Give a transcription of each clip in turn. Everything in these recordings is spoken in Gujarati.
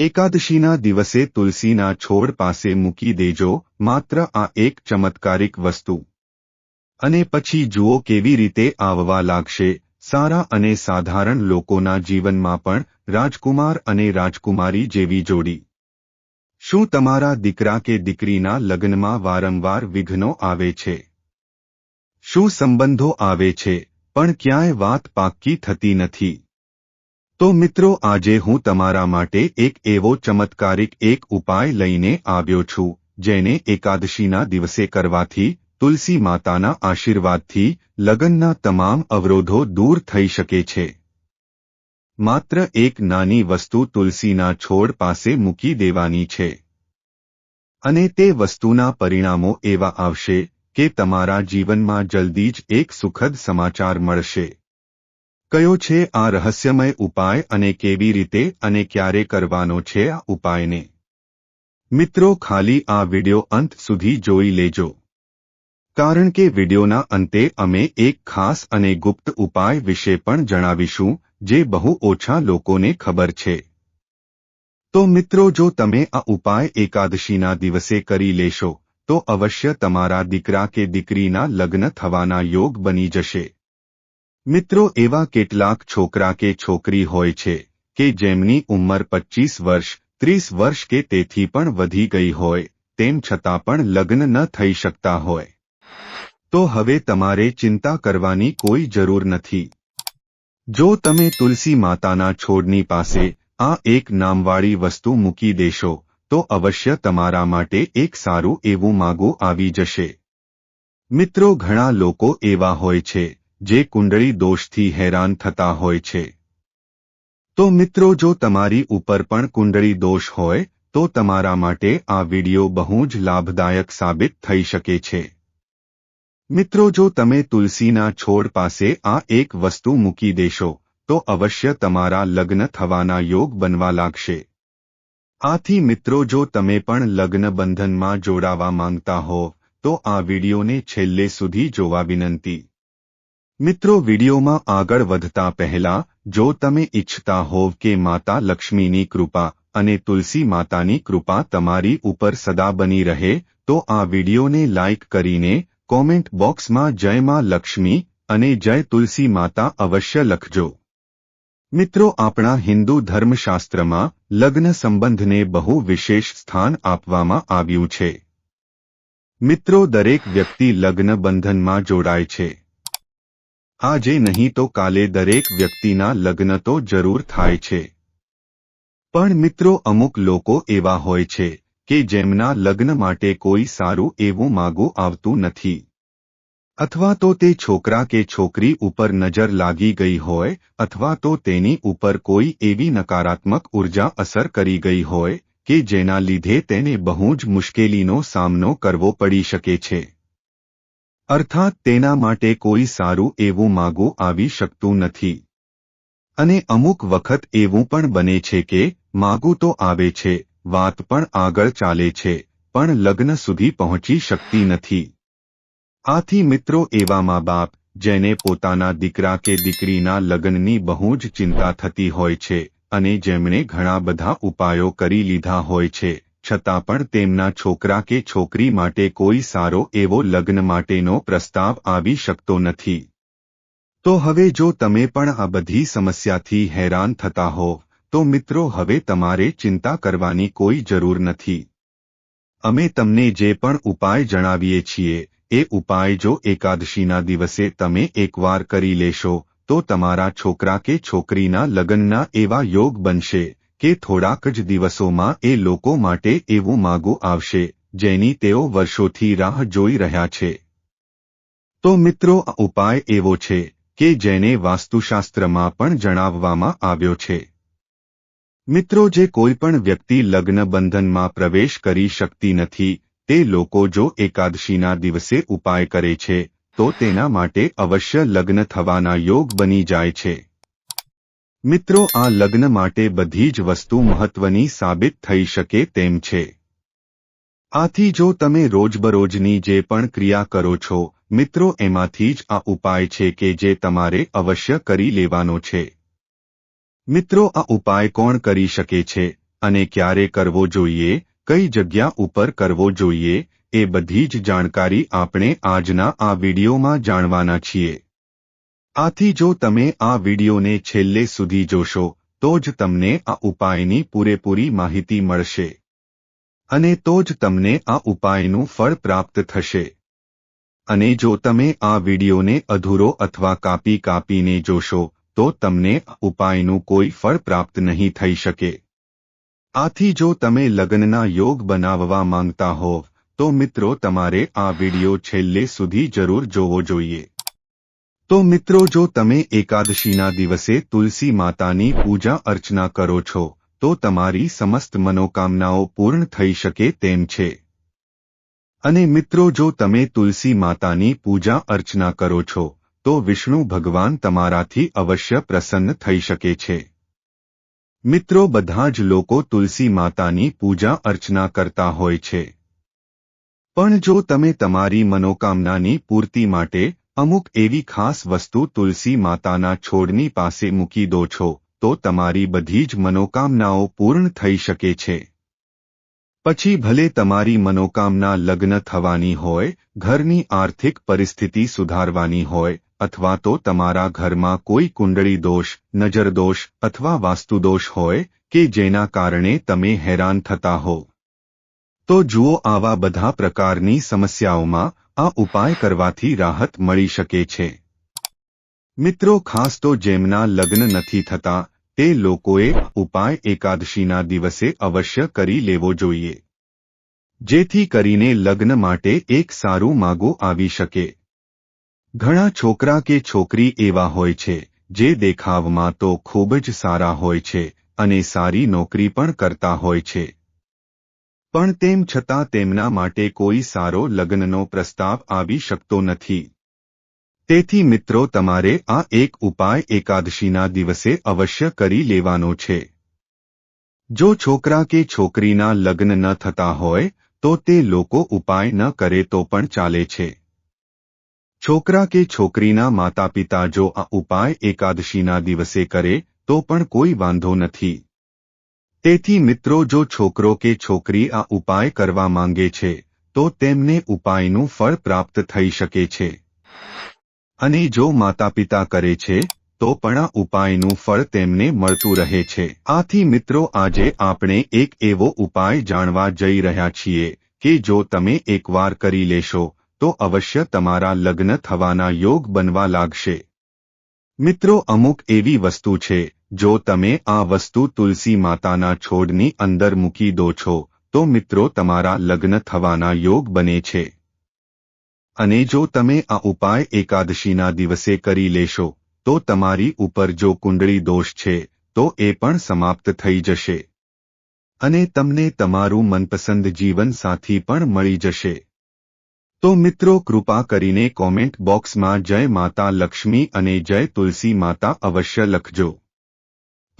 એકાદશીના દિવસે તુલસીના છોડ પાસે મૂકી દેજો, માત્ર આ એક ચમત્કારિક વસ્તુ. અને પછી જુઓ કેવી રીતે આવવા લાગશે. સારા અને સાધારણ લોકોના જીવનમાં પણ રાજકુમાર અને રાજકુમારી જેવી જોડી. શું તમારા દીકરા કે દીકરીના લગ્નમાં વારંવાર વિઘ્નો આવે છે? શું સંબંધો આવે છે? પણ ક્યાંય વાત પાક્કી થતી નથી. તો મિત્રો, આજે હું તમારા માટે એક એવો ચમત્કારિક એક ઉપાય લઈને આવ્યો છું, જેને એકાદશીના દિવસે કરવાથી, તુલસી માતાના આશીર્વાદથી, લગ્નના તમામ અવરોધો દૂર થઈ શકે છે. માત્ર એક નાની વસ્તુ તુલસીના છોડ પાસે મૂકી દેવાની છે. અને તે વસ્તુના પરિણામો એવા આવશે, કે તમારા જીવનમાં જલ્દી જ એક સુખદ સમાચાર મળશે. કયો છે આ રહસ્યમય ઉપાય અને કેવી રીતે અને ક્યારે કરવાનો છે આ ઉપાયને? મિત્રો, ખાલી આ વિડિયો અંત સુધી જોઈ લેજો. કારણ કે વિડિયોના અંતે અમે એક ખાસ અને ગુપ્ત ઉપાય વિશે પણ જણાવીશું, જે બહુ ઓછા લોકોને ખબર છે. તો મિત્રો, જો તમે આ ઉપાય એકાદશીના દિવસે કરી લેશો, તો અવશ્ય તમારા દીકરા કે દીકરીના લગ્ન થવાના યોગ બની જશે. મિત્રો, એવા કેટલાક છોકરા કે છોકરી હોય છે કે જેમની ઉંમર પચીસ વર્ષ, ત્રીસ વર્ષ કે તેથી પણ વધી ગઈ હોય, તેમ છતાં પણ લગ્ન ન થઈ શકતા હોય. તો હવે તમારે ચિંતા કરવાની કોઈ જરૂર નથી. જો તમે તુલસી માતાના છોડની પાસે આ એક નામવાળી વસ્તુ મૂકી દેશો, તો અવશ્ય તમારા માટે એક સારું એવું માગું આવી જશે. મિત્રો, ઘણા લોકો એવા હોય છે જે કુંડળી દોષથી હેરાન થતા હોય છે. તો મિત્રો, જો તમારી ઉપર પણ કુંડળી દોષ હોય, તો તમારા માટે આ વિડિયો બહુ જ લાભદાયક સાબિત થઈ શકે છે. મિત્રો, જો તમે તુલસીના છોડ પાસે આ એક વસ્તુ મૂકી દેશો, તો અવશ્ય તમારા લગ્ન થવાના યોગ બનવા લાગશે. આથી મિત્રો, જો તમે પણ લગ્ન બંધનમાં જોડાવા માંગતા હો, તો આ વિડિયોને છેલ્લે સુધી જોવા વિનંતી. મિત્રો, વિડીયોમાં આગળ વધતા પહેલા, જો તમે ઇચ્છતા હોવ કે માતા લક્ષ્મીની કૃપા અને તુલસી માતાની કૃપા તમારી ઉપર સદા બની રહે, તો આ વિડીયોને લાઇક કરીને કોમેન્ટ બોક્સમાં જય માં લક્ષ્મી અને જય તુલસી માતા અવશ્ય લખજો. મિત્રો, આપણા હિન્દુ ધર્મશાસ્ત્રમાં લગ્ન સંબંધને બહુ વિશેષ સ્થાન આપવામાં આવ્યું છે. મિત્રો, દરેક વ્યક્તિ લગ્ન બંધનમાં જોડાય છે. આજે નહીં તો કાલે દરેક વ્યક્તિના લગ્ન તો જરૂર થાય છે. પણ મિત્રો, અમુક લોકો એવા હોય છે કે જેમના લગ્ન માટે કોઈ સારું એવું માગું આવતું નથી. અથવા તો તે છોકરા કે છોકરી ઉપર નજર લાગી ગઈ હોય, અથવા તો તેની ઉપર કોઈ એવી નકારાત્મક ઊર્જા અસર કરી ગઈ હોય, કે જેના લીધે તેને બહુ જ મુશ્કેલીનો સામનો કરવો પડી શકે છે. અર્થાત તેના માટે કોઈ સારું એવું માગું આવી શકતું નથી. અને અમુક વખત એવું પણ બને છે કે માગું તો આવે છે, વાત પણ આગળ ચાલે છે, પણ લગ્ન સુધી પહોંચી શકતી નથી. આથી મિત્રો એવા મા બાપ, જેને પોતાના દીકરા કે દીકરીના લગ્નની બહુ જ ચિંતા થતી હોય છે, અને જેમણે ઘણા બધા ઉપાયો કરી લીધા હોય છે છતાં પણ તેમના છોકરા કે છોકરી માટે કોઈ સારો એવો લગ્ન માટેનો પ્રસ્તાવ આવી શકતો નથી. તો હવે જો તમે પણ આ બધી સમસ્યાથી હેરાન થતા હો, તો મિત્રો હવે તમારે ચિંતા કરવાની કોઈ જરૂર નથી. અમે તમને જે પણ ઉપાય જણાવીએ છીએ, એ ઉપાય જો એકાદશીના દિવસે તમે એકવાર કરી લેશો, તો તમારા છોકરા કે છોકરીના લગ્નના એવા યોગ બનશે. કે થોડાક જ દિવસોમાં એ લોકો માટે એવું માગું આવશે, જેની તેઓ વર્ષોથી રાહ જોઈ રહ્યા છે. તો મિત્રો, આ ઉપાય એવો છે કે જેને વાસ્તુશાસ્ત્રમાં પણ જણાવવામાં આવ્યો છે. મિત્રો, જે કોઈ પણ વ્યક્તિ લગ્ન બંધનમાં પ્રવેશ કરી શકતી નથી, તે લોકો જો એકાદશીના દિવસે ઉપાય કરે છે, તો તેના માટે અવશ્ય લગ્ન થવાના યોગ બની જાય છે. મિત્રો, આ લગ્ન માટે બધી જ વસ્તુ મહત્વની સાબિત થઈ શકે તેમ છે. આથી જો તમે રોજબરોજની જે પણ ક્રિયા કરો છો, મિત્રો, એમાંથી જ આ ઉપાય છે કે જે તમારે અવશ્ય કરી લેવાનો છે. મિત્રો, આ ઉપાય કોણ કરી શકે છે અને ક્યારે કરવો જોઈએ, કઈ જગ્યા ઉપર કરવો જોઈએ, એ બધી જ જાણકારી આપણે આજના આ વિડીયોમાં જાણવાના છીએ. આથી જો તમે આ વિડીયોને છેલ્લે સુધી જોશો, તો જ તમને આ ઉપાયની પૂરેપૂરી માહિતી મળશે. અને તો જ તમને આ ઉપાયનું ફળ પ્રાપ્ત થશે. અને જો તમે આ વિડીયોને અધૂરો અથવા કાપી કાપીને જોશો, તો તમને ઉપાયનું કોઈ ફળ પ્રાપ્ત નહીં થઈ શકે. આથી જો તમે લગ્નના યોગ બનાવવા માંગતા હોવ, તો મિત્રો તમારે આ વીડિયો છેલ્લે સુધી જરૂર જોવો જોઈએ. તો મિત્રો જો તમે એકાદશીના દિવસે તુલસી માતાની પૂજા અર્ચના કરો છો, તો તમારી સમસ્ત મનોકામનાઓ પૂર્ણ થઈ શકે તેમ છે. અને મિત્રો જો તમે તુલસી માતાની પૂજા અર્ચના કરો છો, તો વિષ્ણુ ભગવાન તમારાથી અવશ્ય પ્રસન્ન થઈ શકે છે. મિત્રો બધા જ લોકો તુલસી માતાની પૂજા અર્ચના કરતા હોય છે. પણ જો તમે તમારી મનોકામનાની પૂર્તિ માટે અમુક એવી ખાસ વસ્તુ તુલસી માતાના છોડની પાસે મૂકી દો છો, તો તમારી બધી જ મનોકામનાઓ પૂર્ણ થઈ શકે છે. પછી ભલે તમારી મનોકામના લગ્ન થવાની હોય, ઘરની આર્થિક પરિસ્થિતિ સુધારવાની હોય, અથવા તો તમારા ઘરમાં કોઈ કુંડળી દોષ નજરદોષ અથવા વાસ્તુદોષ હોય, કે જેના કારણે તમે હેરાન થતા હો. તો જુઓ આવા બધા પ્રકારની સમસ્યાઓમાં આ ઉપાય કરવાથી રાહત મળી શકે છે. મિત્રો, ખાસ તો જેમના લગ્ન નથી થતા, તે લોકોએ ઉપાય એકાદશીના દિવસે અવશ્ય કરી લેવો જોઈએ. જેથી કરીને લગ્ન માટે એક સારું માગું આવી શકે. ઘણા છોકરા કે છોકરી એવા હોય છે, જે દેખાવમાં તો ખૂબ જ સારા હોય છે અને સારી નોકરી પણ કરતા હોય છે. પણ તેમ છતાં તેમના માટે કોઈ સારો લગ્નનો પ્રસ્તાવ આવી શકતો નથી. તેથી મિત્રો, તમારે આ એક ઉપાય એકાદશીના દિવસે અવશ્ય કરી લેવાનો છે. જો છોકરા કે છોકરીના લગ્ન ન થતા હોય, તો તે લોકો ઉપાય ન કરે તો પણ ચાલે છે. છોકરા કે છોકરીના માતા પિતા જો આ ઉપાય એકાદશીના દિવસે કરે, તો પણ કોઈ વાંધો નથી. તેથી મિત્રો, જો છોકરો કે છોકરી આ ઉપાય કરવા માંગે છે, તો તેમને ઉપાયનું ફળ પ્રાપ્ત થઈ શકે છે. અને જો માતા પિતા કરે છે, તો પણ આ ઉપાયનું ફળ તેમને મળતું રહે છે. આથી મિત્રો, આજે આપણે એક એવો ઉપાય જાણવા જઈ રહ્યા છીએ કે જો તમે એકવાર કરી લેશો, તો અવશ્ય તમારા લગ્ન થવાના યોગ બનવા લાગશે. મિત્રો, અમુક એવી વસ્તુ છે જો તમે આ વસ્તુ તુલસી માતાના છોડની અંદર મૂકી દો છો, તો મિત્રો તમારા લગ્ન થવાના યોગ બને છે. અને જો તમે આ ઉપાય એકાદશીના દિવસે કરી લેશો, તો તમારી ઉપર જો કુંડળી દોષ છે, તો એ પણ સમાપ્ત થઈ જશે. અને તમને તમારું મનપસંદ જીવન સાથી પણ મળી જશે. તો મિત્રો કૃપા કરીને કોમેન્ટ બોક્સમાં જય માતા લક્ષ્મી અને જય તુલસી માતા અવશ્ય લખજો.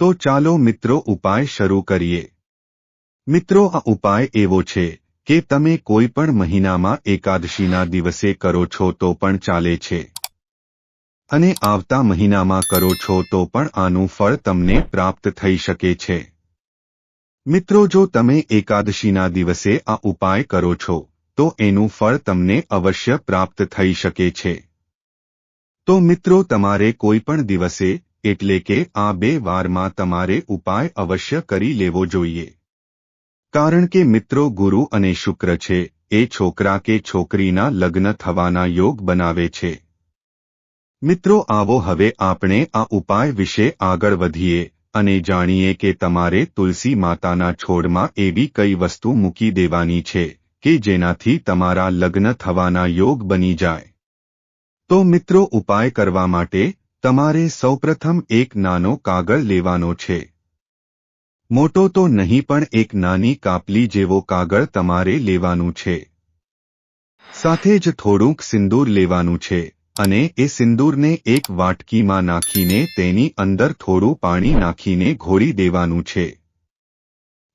તો ચાલો મિત્રો ઉપાય શરૂ કરીએ. મિત્રો, આ ઉપાય એવો છે કે તમે કોઈ પણ મહિનામાં એકાદશીના દિવસે કરો છો તો પણ ચાલે છે. અને આવતા મહિનામાં કરો છો તો પણ આનું ફળ તમને પ્રાપ્ત થઈ શકે છે. મિત્રો, જો તમે એકાદશીના દિવસે આ ઉપાય કરો છો, તો એનું ફળ તમને અવશ્ય પ્રાપ્ત થઈ શકે છે. તો મિત્રો, તમારે કોઈ પણ દિવસે એટલે કે આ બે વારમાં તમારે ઉપાય અવશ્ય કરી લેવો જોઈએ. કારણ કે મિત્રો ગુરુ અને શુક્ર છે, એ છોકરા કે છોકરીના લગ્ન થવાના યોગ બનાવે છે. મિત્રો આવો હવે આપણે આ ઉપાય વિશે આગળ વધીએ અને જાણીએ કે તમારે તુલસી માતાના છોડમાં એવી કઈ વસ્તુ મૂકી દેવાની છે કે જેનાથી તમારા લગ્ન થવાના યોગ બની જાય. તો મિત્રો ઉપાય કરવા માટે તમારે સૌપ્રથમ એક નાનો કાગળ લેવાનો છે. મોટો તો નહીં પણ એક નાની કાપલી જેવો કાગળ તમારે લેવાનું છે. સાથે જ થોડુંક સિંદૂર લેવાનું છે અને એ સિંદૂરને એક વાટકીમાં નાખીને તેની અંદર થોડું પાણી નાખીને ઘોળી દેવાનું છે.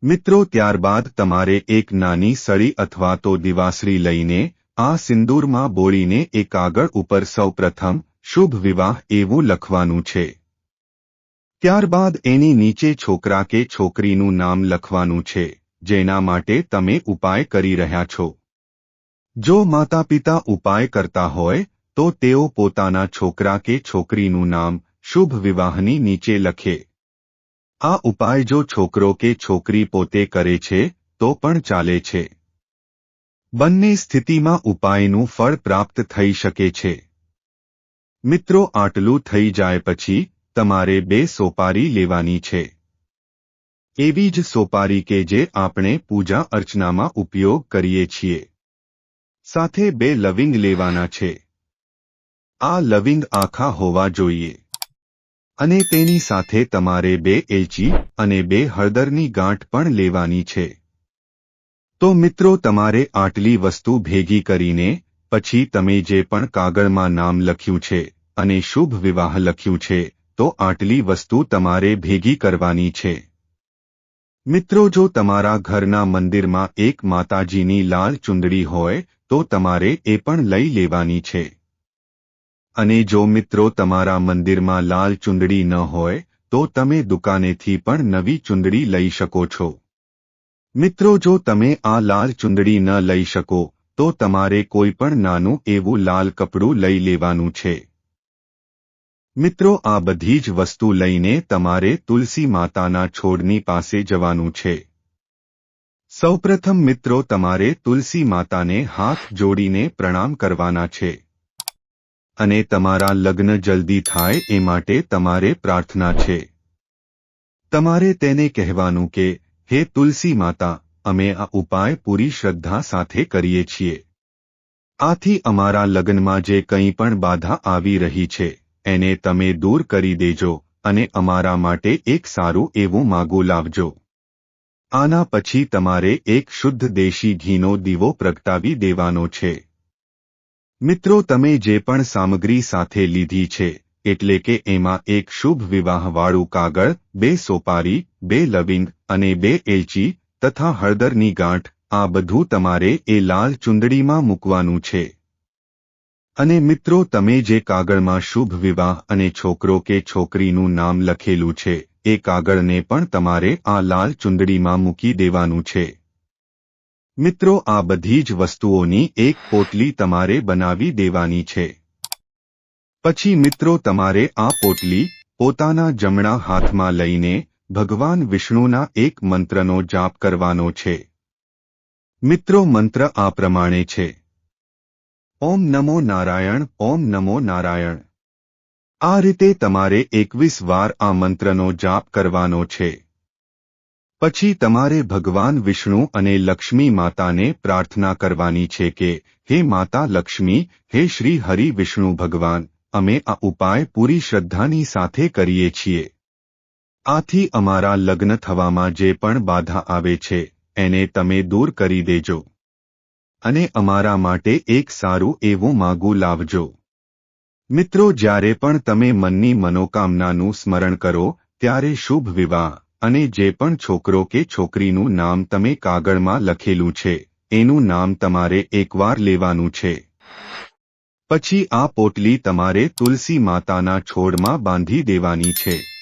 મિત્રો, ત્યારબાદ તમારે એક નાની સળી અથવા તો દિવાસળી લઈને આ સિંદૂરમાં બોળીને એ કાગળ ઉપર સૌપ્રથમ શુભ વિવાહ એવું લખવાનું છે. ત્યારબાદ એની નીચે છોકરા કે છોકરીનું નામ લખવાનું છે, જેના માટે તમે ઉપાય કરી રહ્યા છો. જો માતા પિતા ઉપાય કરતા હોય, તો તેઓ પોતાના છોકરા કે છોકરીનું નામ શુભ વિવાહની નીચે લખે. આ ઉપાય જો છોકરો કે છોકરી પોતે કરે છે, તો પણ ચાલે છે. બંને સ્થિતિમાં ઉપાયનું ફળ પ્રાપ્ત થઈ શકે છે. મિત્રો, આટલું થઈ જાય પછી તમારે બે સોપારી લેવાની છે. એવી જ સોપારી કે જે આપણે પૂજા અર્ચનામાં ઉપયોગ કરીએ છીએ. સાથે બે લવિંગ લેવાના છે. આ લવિંગ આખા હોવા જોઈએ. અને તેની સાથે તમારે બે એલચી અને બે હળદરની ગાંઠ પણ લેવાની છે. તો મિત્રો, તમારે આટલી વસ્તુ ભેગી કરીને પછી તમે જે પણ કાગળમાં નામ લખ્યું છે અને શુભ વિવાહ લખ્યું છે, તો આટલી વસ્તુ તમારે ભેગી કરવાની છે. મિત્રો, જો તમારા ઘરના મંદિરમાં એક માતાજીની લાલ ચુંદડી હોય, તો તમારે એ પણ લઈ લેવાની છે. અને જો મિત્રો તમારા મંદિરમાં લાલ ચુંદડી ન હોય, તો તમે દુકાનેથી પણ નવી ચુંદડી લઈ શકો છો. મિત્રો, જો તમે આ લાલ ચુંદડી ન લઈ શકો તો તમારે કોઈ પણ નાનું એવું લાલ કપડું લઈ લેવાનું છે. મિત્રો, આ બધી જ વસ્તુ લઈને તમારે તુલસી માતાના છોડની પાસે જવાનું છે. સૌપ્રથમ મિત્રો, તમારે તુલસી માતાને હાથ જોડીને પ્રણામ કરવાના છે. અને તમારા લગ્ન જલ્દી થાય એ માટે તમારે પ્રાર્થના છે. તમારે તેને કહેવાનું કે, હે તુલસી માતા અમે આ ઉપાય પૂરી શ્રદ્ધા સાથે કરીએ છીએ. આથી અમારા લગ્નમાં જે કંઈ પણ બાધા આવી રહી છે, એને તમે દૂર કરી દેજો અને અમારા માટે એક સારું એવું માગું લાવજો. આના પછી તમારે એક શુદ્ધ દેશી ઘીનો દીવો પ્રગટાવી દેવાનો છે. મિત્રો, તમે જે પણ સામગ્રી સાથે લીધી છે, એટલે કે એમાં એક શુભ વિવાહવાળું કાગળ, બે સોપારી, બે લવિંગ અને બે એલચી તથા હળદરની ગાંઠ, આ બધું તમારે એ લાલ ચુંદડીમાં મૂકવાનું છે. અને મિત્રો, તમે જે કાગળમાં શુભ વિવાહ અને છોકરો કે છોકરીનું નામ લખેલું છે, એ કાગળને પણ તમારે આ લાલ ચુંદડીમાં મૂકી દેવાનું છે. મિત્રો, આ બધી જ વસ્તુઓની એક પોટલી તમારે બનાવી દેવાની છે. પછી મિત્રો, તમારે આ પોટલી પોતાના જમણા હાથમાં લઈને ભગવાન વિષ્ણુના એક મંત્રનો જાપ કરવાનો છે. મિત્રો, મંત્ર આ પ્રમાણે છે. ઓમ નમો નારાયણ, ઓમ નમો નારાયણ. આ રીતે તમારે એકવીસ વાર આ મંત્રનો જાપ કરવાનો છે. પછી તમારે ભગવાન વિષ્ણુ અને લક્ષ્મી માતાને પ્રાર્થના કરવાની છે કે, હે માતા લક્ષ્મી, હે શ્રી હરિ વિષ્ણુ ભગવાન, અમે આ ઉપાય પૂરી શ્રદ્ધાની સાથે કરીએ છીએ. આથી અમારા લગ્ન થવામાં જે પણ બાધા આવે છે, એને તમે દૂર કરી દેજો. અને અમારા માટે એક સારું એવું માગું લાવજો. મિત્રો, જ્યારે પણ તમે મનની મનોકામનાનું સ્મરણ કરો, ત્યારે શુભ વિવાહ અને જે પણ છોકરો કે છોકરીનું નામ તમે કાગળમાં લખેલું છે, એનું નામ તમારે એકવાર લેવાનું છે. પછી આ પોટલી તમારે તુલસી માતાના છોડમાં બાંધી દેવાની છે.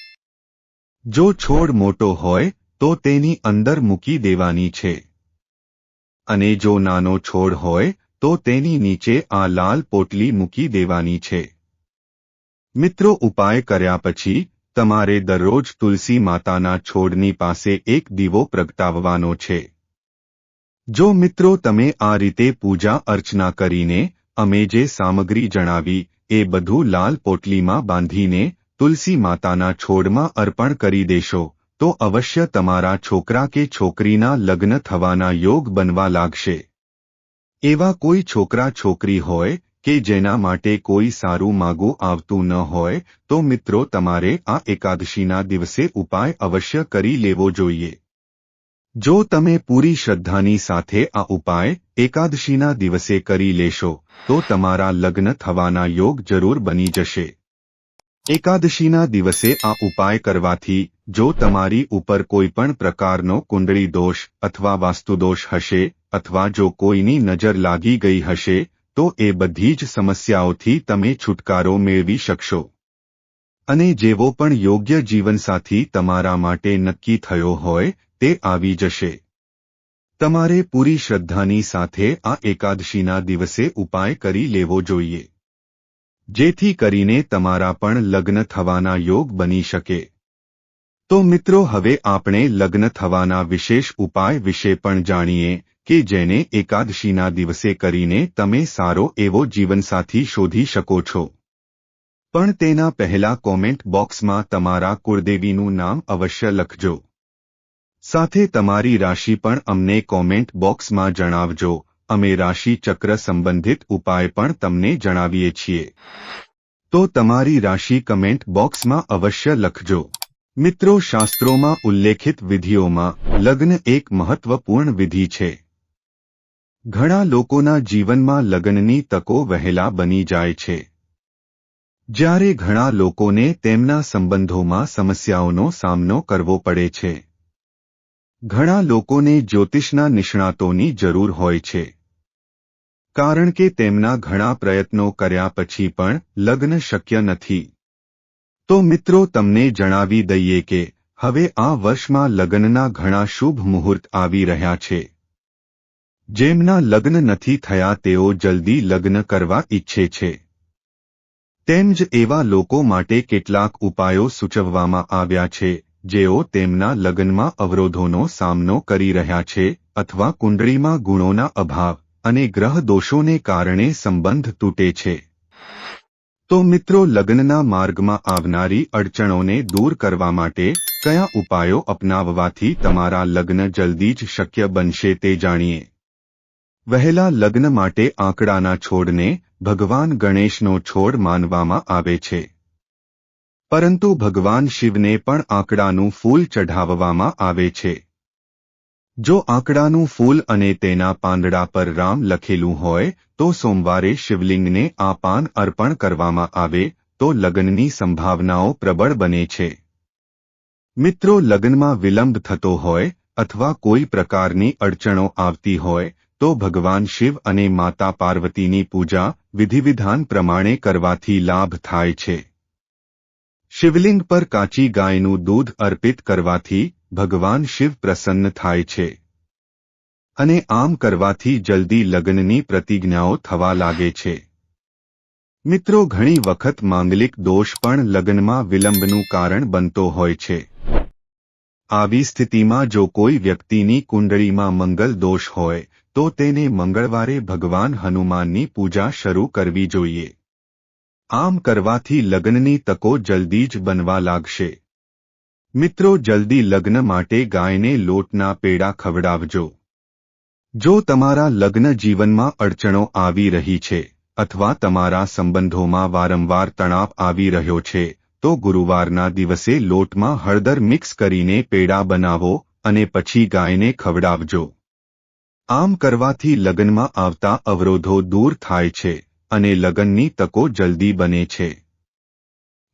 જો છોડ મોટો હોય, તો તેની અંદર મૂકી દેવાની છે. અને જો નાનો છોડ હોય, તો તેની નીચે આ લાલ પોટલી મૂકી દેવાની છે. મિત્રો, ઉપાય કર્યા પછી, તમારે દરરોજ તુલસી માતાના છોડની પાસે એક દીવો પ્રગટાવવાનો છે. જો મિત્રો, તમે આ રીતે પૂજા અર્ચના કરીને, અમે જે સામગ્રી જણાવી, એ બધું લાલ પોટલીમાં બાંધીને તુલસી માતાના છોડમાં અર્પણ કરી દેશો, તો અવશ્ય તમારા છોકરા કે છોકરીના લગ્ન થવાના યોગ બનવા લાગશે. એવા કોઈ છોકરા છોકરી હોય, કે જેના માટે કોઈ સારું માગું આવતું ન હોય, તો મિત્રો તમારે આ એકાદશીના દિવસે ઉપાય અવશ્ય કરી લેવો જોઈએ. જો તમે પૂરી શ્રદ્ધાની સાથે આ ઉપાય એકાદશીના દિવસે કરી લેશો, તો તમારા લગ્ન થવાના યોગ જરૂર બની જશે. એકાદશીના દિવસે આ ઉપાય કરવાથી, જો તમારી ઉપર કોઈ પણ પ્રકારનો કુંડળી દોષ અથવા વાસ્તુદોષ હશે, અથવા જો કોઈની નજર લાગી ગઈ હશે, તો એ બધી જ સમસ્યાઓથી તમે છુટકારો મેળવી શકશો. અને જેવો પણ યોગ્ય જીવનસાથી તમારા માટે નક્કી થયો હોય, તે આવી જશે. તમારે પૂરી શ્રદ્ધાની સાથે આ એકાદશીના દિવસે ઉપાય કરી લેવો જોઈએ. જેથી કરીને તમારા પણ લગ્ન થવાના યોગ બની શકે. તો મિત્રો, હવે આપણે લગ્ન થવાના વિશેષ ઉપાય વિશે પણ જાણીએ કે જેને એકાદશીના દિવસે કરીને તમે સારો એવો જીવનસાથી શોધી શકો છો. પણ તેના પહેલા કોમેન્ટ બોક્સમાં તમારા કુળદેવીનું નામ અવશ્ય લખજો. સાથે તમારી રાશિ પણ અમને કોમેન્ટ બોક્સમાં જણાવજો. અમે રાશિ ચક્ર સંબંધિત ઉપાય પણ તમને જણાવીએ છીએ. તો તમારી રાશિ કમેન્ટ બોક્સમાં અવશ્ય લખજો. મિત્રો, શાસ્ત્રોમાં ઉલ્લેખિત વિધિઓમાં લગ્ન એક મહત્વપૂર્ણ વિધિ છે. ઘણા લોકોના જીવનમાં લગ્નની તકો વહેલા બની જાય છે. જ્યારે ઘણા લોકોને તેમના સંબંધોમાં સમસ્યાઓનો સામનો કરવો પડે છે. ઘણા લોકોને જ્યોતિષના નિષ્ણાતોની જરૂર હોય છે. કારણ કે તેમના ઘણા પ્રયત્નો કર્યા પછી પણ લગ્ન શક્ય નથી. તો મિત્રો, તમને જણાવી દઈએ કે હવે આ વર્ષમાં લગ્નના ઘણા શુભ મુહૂર્ત આવી રહ્યા છે. જેમના લગ્ન નથી થયા તેઓ જલ્દી લગ્ન કરવા ઈચ્છે છે. તેમજ એવા લોકો માટે કેટલાક ઉપાયો સૂચવવામાં આવ્યા છે. જેઓ તેમના લગ્નમાં અવરોધોનો સામનો કરી રહ્યા છે અથવા કુંડળીમાં ગુણોના અભાવ અને ગ્રહ દોષોને કારણે સંબંધ તૂટે છે. તો મિત્રો, લગ્નના માર્ગમાં આવનારી અડચણોને દૂર કરવા માટે કયા ઉપાયો અપનાવવાથી તમારા લગ્ન જલ્દી જ શક્ય બનશે તે જાણીએ. વહેલા લગ્ન માટે આંકડાના છોડને ભગવાન ગણેશનો છોડ માનવામાં આવે છે. પરંતુ ભગવાન શિવને પણ આંકડાનું ફૂલ ચઢાવવામાં આવે છે. જો આંકડાનું ફૂલ અને તેના પાંદડા પર રામ લખેલું હોય, તો સોમવારે શિવલિંગને આ પાન અર્પણ કરવામાં આવે, તો લગ્નની સંભાવનાઓ પ્રબળ બને છે. મિત્રો, લગ્નમાં વિલંબ થતો હોય, અથવા કોઈ પ્રકારની અડચણો આવતી હોય, તો ભગવાન શિવ અને માતા પાર્વતીની પૂજા વિધિવિધાન પ્રમાણે કરવાથી લાભ થાય છે. શિવલિંગ પર કાચી ગાયનું દૂધ અર્પિત કરવાથી ભગવાન શિવ પ્રસન્ન થાય છે. અને આમ કરવાથી જલ્દી લગ્નની પ્રતિજ્ઞાઓ થવા લાગે છે. મિત્રો, ઘણી વખત માંગલિક દોષ પણ લગ્નમાં વિલંબનું કારણ બનતો હોય છે. આવી સ્થિતિમાં જો કોઈ વ્યક્તિની કુંડળીમાં મંગલ દોષ હોય, તો તેને મંગળવારે ભગવાન હનુમાનની પૂજા શરૂ કરવી જોઈએ. આમ કરવાથી લગ્નની તકો જલ્દી જ બનવા લાગશે. મિત્રો, જલ્દી લગ્ન માટે ગાયને લોટના પેડા ખવડાવજો. જો તમારા લગ્ન જીવનમાં અડચણો આવી રહી છે અથવા તમારા સંબંધોમાં વારંવાર તણાવ આવી રહ્યો છે, તો ગુરુવારના દિવસે લોટમાં હળદર મિક્સ કરીને પેડા બનાવો અને પછી ગાયને ખવડાવજો. આમ કરવાથી લગ્નમાં આવતા અવરોધો દૂર થાય છે. અને લગ્નની તકો જલ્દી બને છે.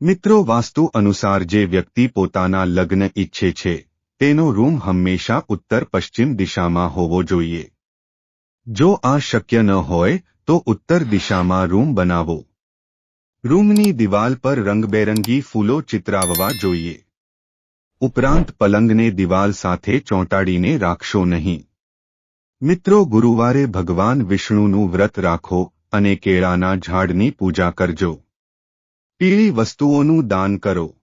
મિત્રો, વાસ્તુ અનુસાર જે વ્યક્તિ પોતાના લગ્ન ઈચ્છે છે, તેનો રૂમ હંમેશા ઉત્તર પશ્ચિમ દિશામાં હોવો જોઈએ. જો આ શક્ય ન હોય, તો ઉત્તર દિશામાં રૂમ બનાવો. રૂમની દિવાલ પર રંગબેરંગી ફૂલો ચિતરાવવા જોઈએ. ઉપરાંત પલંગને દિવાલ સાથે ચોંટાડીને રાખશો નહીં. મિત્રો, ગુરુવારે ભગવાન વિષ્ણુનું વ્રત રાખો અને કેળાના ઝાડની પૂજા કરજો. પીળી વસ્તુઓનું દાન કરો.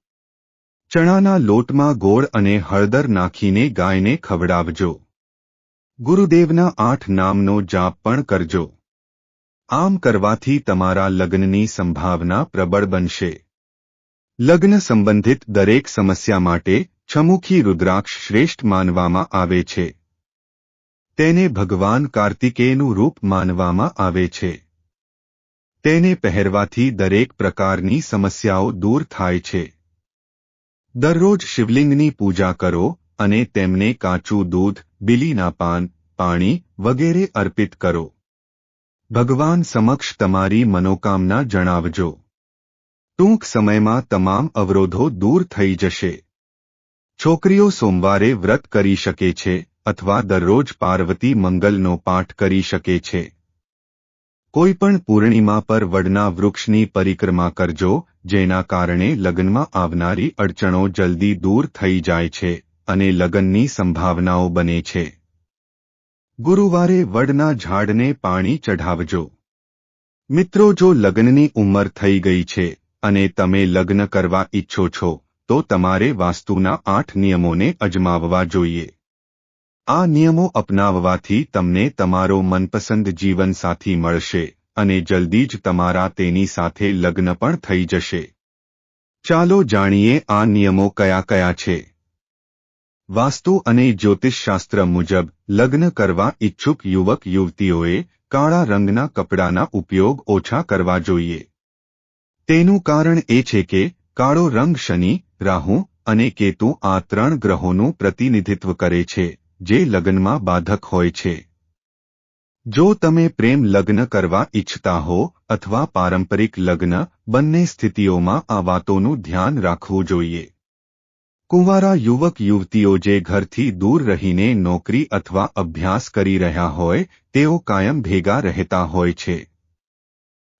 ચણાના લોટમાં ગોળ અને હળદર નાખીને ગાયને ખવડાવજો. ગુરુદેવના આઠ નામનો જાપ પણ કરજો. આમ કરવાથી તમારા લગ્નની સંભાવના પ્રબળ બનશે. લગ્ન સંબંધિત દરેક સમસ્યા માટે છમુખી રુદ્રાક્ષ શ્રેષ્ઠ માનવામાં આવે છે. તેને ભગવાન કાર્તિકેયનું રૂપ માનવામાં આવે છે. તેને પહેરવાથી દરેક પ્રકારની સમસ્યાઓ દૂર થાય છે. દરરોજ શિવલિંગની પૂજા કરો અને તેમને કાચું દૂધ, બિલીના પાન, પાણી વગેરે અર્પિત કરો. ભગવાન સમક્ષ તમારી મનોકામના જણાવજો. ટૂંક સમયમાં તમામ અવરોધો દૂર થઈ જશે. છોકરીઓ સોમવારે વ્રત કરી શકે છે અથવા દરરોજ પાર્વતી મંગલનો પાઠ કરી શકે છે. કોઈપણ પૂર્ણિમા પર વડના વૃક્ષની પરિક્રમા કરજો, જેના કારણે લગ્નમાં આવનારી અડચણો જલ્દી દૂર થઈ જાય છે અને લગ્નની સંભાવનાઓ બને છે. ગુરુવારે વડના ઝાડને પાણી ચઢાવજો. મિત્રો, જો લગ્નની ઉંમર થઈ ગઈ છે અને તમે લગ્ન કરવા ઈચ્છો છો, તો તમારે વાસ્તુના આઠ નિયમોને અજમાવવા જોઈએ. આ નિયમો અપનાવવાથી તમને તમારો મનપસંદ જીવનસાથી મળશે અને જલ્દી જ તમારા તેની સાથે લગ્ન પણ થઈ જશે. ચાલો જાણીએ આ નિયમો કયા કયા છે. વાસ્તુ અને જ્યોતિષશાસ્ત્ર મુજબ, લગ્ન કરવા ઈચ્છુક યુવક યુવતીઓએ કાળા રંગના કપડાના ઉપયોગ ઓછા કરવા જોઈએ. તેનું કારણ એ છે કે, કાળો રંગ શનિ, રાહુ અને કેતુ આ ત્રણ ગ્રહોનું પ્રતિનિધિત્વ કરે છે. જે લગ્નમાં બાધક હોય છે. જો તમે પ્રેમ લગ્ન કરવા ઈચ્છતા હો અથવા પારંપરિક લગ્ન, બંને સ્થિતિઓમાં આ વાતોનું ધ્યાન રાખવું જોઈએ. કુંવારા યુવક યુવતીઓ જે ઘરથી દૂર રહીને નોકરી અથવા અભ્યાસ કરી રહ્યા હોય, તેઓ કાયમ ભેગા રહેતા હોય છે.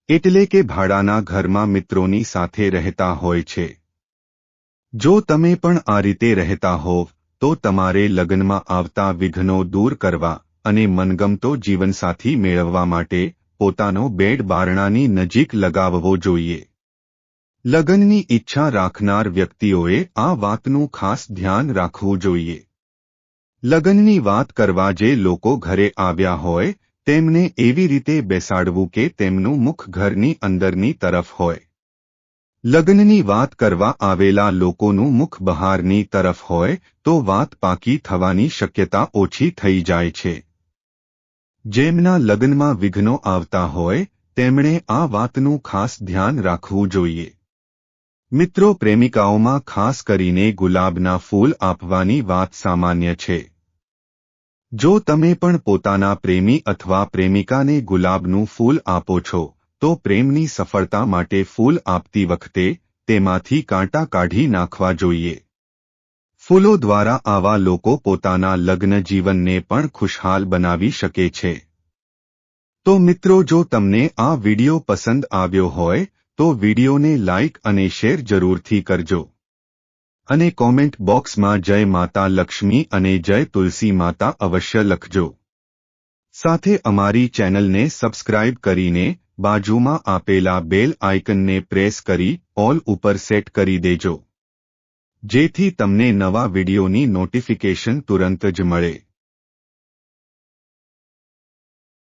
એટલે કે ભાડાના ઘરમાં મિત્રોની સાથે રહેતા હોય છે. જો તમે પણ આ રીતે રહેતા હોવ તો તમારે લગ્નમાં આવતા વિઘ્નો દૂર કરવા અને મનગમતો જીવનસાથી મેળવવા માટે પોતાનો બેડ બારણાની નજીક લગાવવો જોઈએ. લગ્નની ઈચ્છા રાખનાર વ્યક્તિઓએ આ વાતનું ખાસ ધ્યાન રાખવું જોઈએ. લગ્નની વાત કરવા જે લોકો ઘરે આવ્યા હોય, તેમને એવી રીતે બેસાડવું કે તેમનું મુખ ઘરની અંદરની તરફ હોય. લગ્નની વાત કરવા આવેલા લોકોનું મુખ બહારની તરફ હોય, તો વાત પાકી થવાની શક્યતા ઓછી થઈ જાય છે. જેમના લગ્નમાં વિઘ્નો આવતા હોય, તેમણે આ વાતનું ખાસ ધ્યાન રાખવું જોઈએ. મિત્રો, પ્રેમિકાઓમાં ખાસ કરીને ગુલાબના ફૂલ આપવાની વાત સામાન્ય છે. જો તમે પણ પોતાના પ્રેમી અથવા પ્રેમિકાને ગુલાબનું ફૂલ આપો છો તો પ્રેમની સફળતા માટે ફૂલ આપતી વખતે તેમાંથી કાંટા કાઢી નાખવા જોઈએ. ફૂલો દ્વારા આવા લોકો પોતાના લગ્ન જીવનને પણ ખુશહાલ બનાવી શકે છે. તો મિત્રો, જો તમને આ વિડિયો પસંદ આવ્યો હોય, તો વિડીયોને લાઇક અને શેર જરૂરથી કરજો. અને કોમેન્ટ બોક્સમાં જય માતા લક્ષ્મી અને જય તુલસી માતા અવશ્ય લખજો. સાથે અમારી ચેનલને સબસ્ક્રાઇબ કરીને બાજુમાં આપેલા બેલ આઇકનને પ્રેસ કરી, ઓલ ઉપર સેટ કરી દેજો. જેથી તમને નવા વિડીયોની નોટિફિકેશન તુરંત જ મળે.